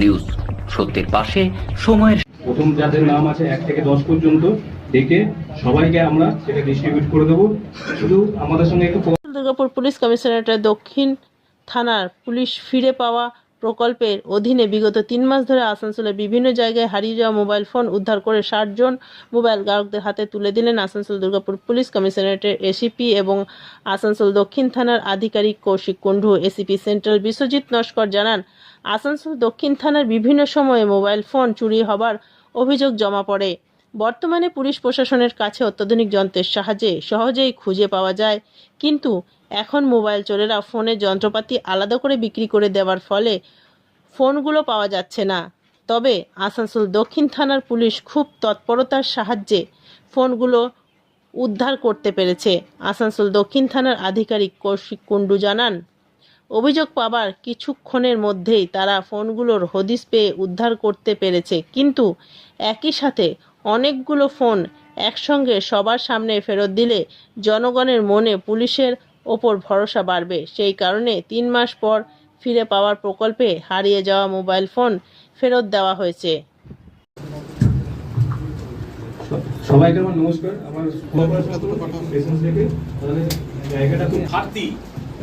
News সত্যের পাশে সময়ের প্রথম যাদের নাম আছে এক থেকে দশ পর্যন্ত ডেকে সবাইকে আমরা সেটা ডিস্ট্রিবিউট করে দেবো। শুধু আমাদের সঙ্গে একটু দুর্গাপুর পুলিশ কমিশনারেটের দক্ষিণ থানার পুলিশ ফিরে পাওয়া প্রকল্পের অধীনে বিগত তিন মাস ধরে আসানসোলের বিভিন্ন জায়গায় হারিয়ে যাওয়া মোবাইল ফোন উদ্ধার করে ষাট জন মোবাইল গ্রাহকদের হাতে তুলে দিলেন আসানসোল দুর্গাপুর পুলিশ কমিশনারেটের এসিপি এবং আসানসোল দক্ষিণ থানার আধিকারিক কৌশিক কুণ্ডু। এসিপি সেন্ট্রাল বিশ্বজিৎ নস্কর জানান আসানসোল দক্ষিণ থানার বিভিন্ন সময়ে মোবাইল ফোন চুরি হবার অভিযোগ জমা পড়ে। বর্তমানে পুলিশ প্রশাসনের কাছে অত্যাধুনিক যন্ত্রের সাহায্যে সহজেই খুঁজে পাওয়া যায়। কিন্তু এখন মোবাইল চোরেরা ফোনের যন্ত্রপাতি আলাদা করে বিক্রি করে দেওয়ার ফলে ফোনগুলো পাওয়া যাচ্ছে না। তবে আসানসোল দক্ষিণ থানার পুলিশ খুব তৎপরতার সাহায্যে ফোনগুলো উদ্ধার করতে পেরেছে। আসানসোল দক্ষিণ থানার আধিকারিক কৌশিক কুণ্ডু জানান অভিযোগ পাবার কিছুক্ষণের মধ্যেই তারা ফোনগুলোর হদিস পেয়ে উদ্ধার করতে পেরেছে। কিন্তু একই সাথে অনেকগুলো ফোন একসঙ্গে সবার সামনে ফেরত দিলে জনগণের মনে পুলিশের ওপর ভরসা বাড়বে। সেই কারণে তিন মাস পর ফিরে পাওয়ার প্রকল্পে হারিয়ে যাওয়া মোবাইল ফোন ফেরত দেওয়া হয়েছে। সবাইকে আমার নমস্কার। আমার জায়গাটা খুব ঘাটতি।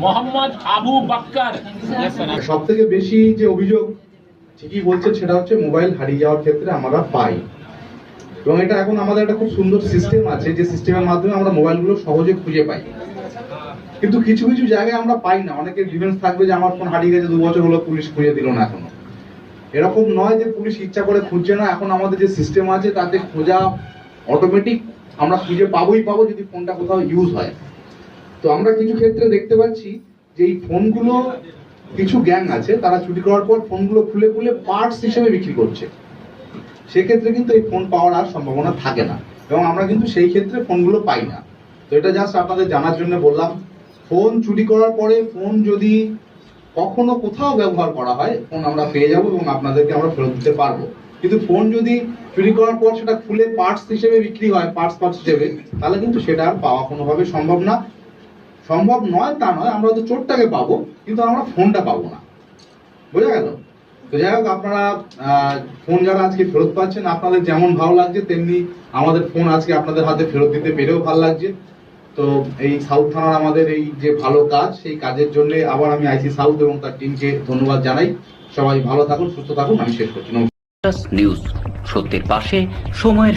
মোহাম্মদ আবু বাক্কার। সব থেকে বেশি যে অভিযোগ ঠিকই বলছেন সেটা হচ্ছে মোবাইল হারিয়ে যাওয়ার ক্ষেত্রে আমরা পাই। এবং এটা এখন আমাদের একটা খুব সুন্দর সিস্টেম আছে যে সিস্টেমের মাধ্যমে আমরা মোবাইলগুলো সহজে খুঁজে পাই। কিন্তু কিছু কিছু জায়গায় আমরা পাই না। অনেকের ডিফেন্স থাকবে যে আমার ফোন হারিয়ে গেছে দু বছর হলো পুলিশ খুঁজে দিল না এখনও। এরকম নয় যে পুলিশ ইচ্ছা করে খুঁজছে না। এখন আমাদের যে সিস্টেম আছে তাতে খোঁজা অটোমেটিক আমরা খুঁজে পাবোই পাবো যদি ফোনটা কোথাও ইউজ হয়। তো আমরা কিছু ক্ষেত্রে দেখতে পাচ্ছি যে এই ফোনগুলো কিছু গ্যাং আছে, তারা চুরি করার পর ফোনগুলো খুলে খুলে পার্টস হিসেবে বিক্রি করছে। সেক্ষেত্রে কিন্তু এই ফোন পাওয়ার আর সম্ভাবনা থাকে না, এবং আমরা কিন্তু সেই ক্ষেত্রে ফোনগুলো পাই না। তো এটা জাস্ট আপনাদের জানার জন্য বললাম, ফোন চুরি করার পরে ফোন যদি কখনো কোথাও ব্যবহার করা হয়, ফোন আমরা পেয়ে যাব এবং আপনাদেরকে আমরা ফেরত দিতে পারব। কিন্তু ফোন যদি চুরি করার পর সেটা খুলে পার্টস হিসেবে বিক্রি হয়, পার্টস পার্টস হিসেবে, তাহলে কিন্তু সেটা আর পাওয়া কোনোভাবে সম্ভব না। সম্ভব নয়, তা নয়, আমরা তো চোরটাকে পাবো, কিন্তু আমরা ফোনটা পাবো না। বোঝা গেল? তো যাই হোক, আপনারা ফোন যারা আজকে ফেরত পাচ্ছেন, আপনাদের যেমন ভালো লাগছে, তেমনি আমাদের ফোন আজকে আপনাদের হাতে ফেরত দিতে পেরেও ভালো লাগছে। তো এই সাউথ থানার আমাদের এই যে ভালো কাজ, সেই কাজের জন্য আবার আমি আইসি সাউথ এবং তার টিমকে ধন্যবাদ জানাই। সবাই ভালো থাকুন, সুস্থ থাকুন, আমি শেষ করছি। নিউজ সত্যের পাশে, সময়ের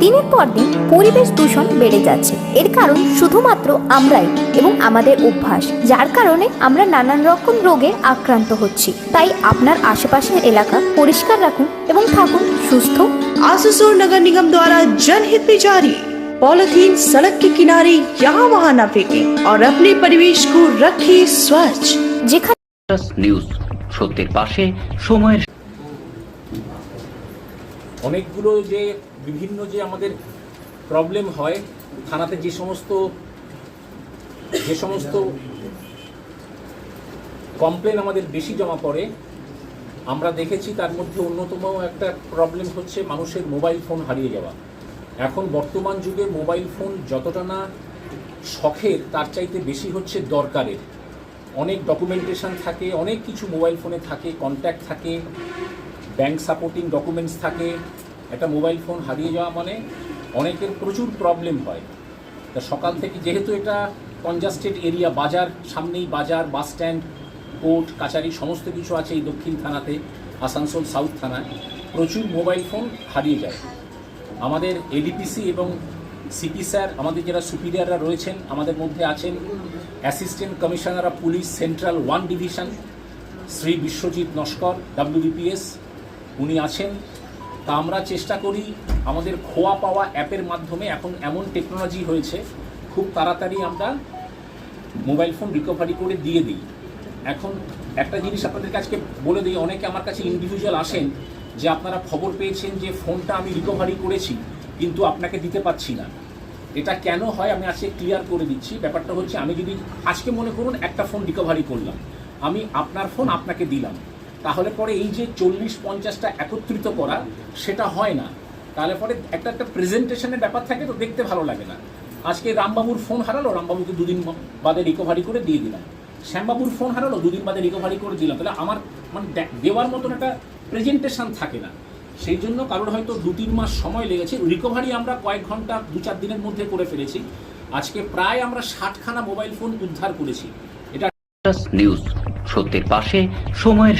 দিনের পর দিন পরিবেশ দূষণ বেড়ে যাচ্ছে এর কারণ শুধুমাত্র আমরাই এবং আমাদের অভ্যাস যার কারণে আমরা নানান রকম রোগে আক্রান্ত হচ্ছি তাই আপনার আশেপাশের এলাকা পরিষ্কার রাখুন এবং থাকুন সুস্থ आसुसोर नगर निगम द्वारा जनहित में जारी पॉलिथीन सड़क के किनारे यहाँ वहाँ न फेंके और अपने परिवेश को रखिए स्वच्छ যেখানে নিউজ সত্যের পাশে সময়ের অনেকগুলো যে বিভিন্ন যে আমাদের প্রবলেম হয়, থানাতে যে সমস্ত যে সমস্ত কমপ্লেন আমাদের বেশি জমা পড়ে, আমরা দেখেছি তার মধ্যে অন্যতম একটা প্রবলেম হচ্ছে মানুষের মোবাইল ফোন হারিয়ে যাওয়া। এখন বর্তমান যুগে মোবাইল ফোন যতটা না শখের, তার চাইতে বেশি হচ্ছে দরকারের। অনেক ডকুমেন্টেশন থাকে, অনেক কিছু মোবাইল ফোনে থাকে কন্ট্যাক্ট থাকে ব্যাংক সাপোর্টিং ডকুমেন্টস থাকে একটা মোবাইল ফোন হারিয়ে যাওয়া মানে অনেকের প্রচুর প্রবলেম হয়। তা সকাল থেকে যেহেতু এটা কনজাস্টেড এরিয়া বাজার, সামনেই বাজার বাস স্ট্যান্ড কোর্ট কাছারি, সমস্ত কিছু আছে এই দক্ষিণ থানাতে, আসানসোল সাউথ থানায়, প্রচুর মোবাইল ফোন হারিয়ে যায়। আমাদের এডিপিসি এবং সিপি স্যার আমাদের যারা সুপিরিয়াররা রয়েছেন, আমাদের মধ্যে আছেন assistant commissioner of police central one division Shri Biswajit Naskar WBPS উনি আছেন। তা আমরা চেষ্টা করি আমাদের খোয়া পাওয়া অ্যাপের মাধ্যমে, এখন এমন টেকনোলজি হয়েছে, খুব তাড়াতাড়ি আমরা মোবাইল ফোন রিকভারি করে দিয়ে দিই। এখন একটা জিনিস আপনাদের কাছে বলে দিই, অনেকে আমার কাছে ইন্ডিভিজুয়াল আসেন যে আপনারা খবর পেয়েছেন যে ফোনটা আমি রিকভারি করেছি, কিন্তু আপনাকে দিতে পারছি না। এটা কেন হয় আমি আজকে ক্লিয়ার করে দিচ্ছি। ব্যাপারটা হচ্ছে, আমি যদি আজকে মনে করুন একটা ফোন রিকভারি করলাম, আমি আপনার ফোন আপনাকে দিলাম। তাহলে পরে এই যে চল্লিশ পঞ্চাশটা একত্রিত করা, সেটা হয় না। তাহলে পরে একটা একটা প্রেজেন্টেশনের ব্যাপার থাকে তো দেখতে ভালো লাগে না। আজকে রামবাবুর ফোন হারালো, রামবাবুকে দুদিন বাদে রিকভারি করে দিয়ে দিলাম। শ্যামবাবুর ফোন হারালো, দুদিন বাদে রিকভারি করে দিলাম। তাহলে আমার মানে দেওয়ার মতন একটা প্রেজেন্টেশন থাকে না। সেই জন্য কারোর হয়তো দু তিন মাস সময় লেগেছে। রিকভারি আমরা কয়েক ঘণ্টা, দু চার দিনের মধ্যে করে ফেলেছি। আজকে প্রায় আমরা ষাটখানা মোবাইল ফোন উদ্ধার করেছি। এটা নিউজ সত্যের পাশে, সময়ের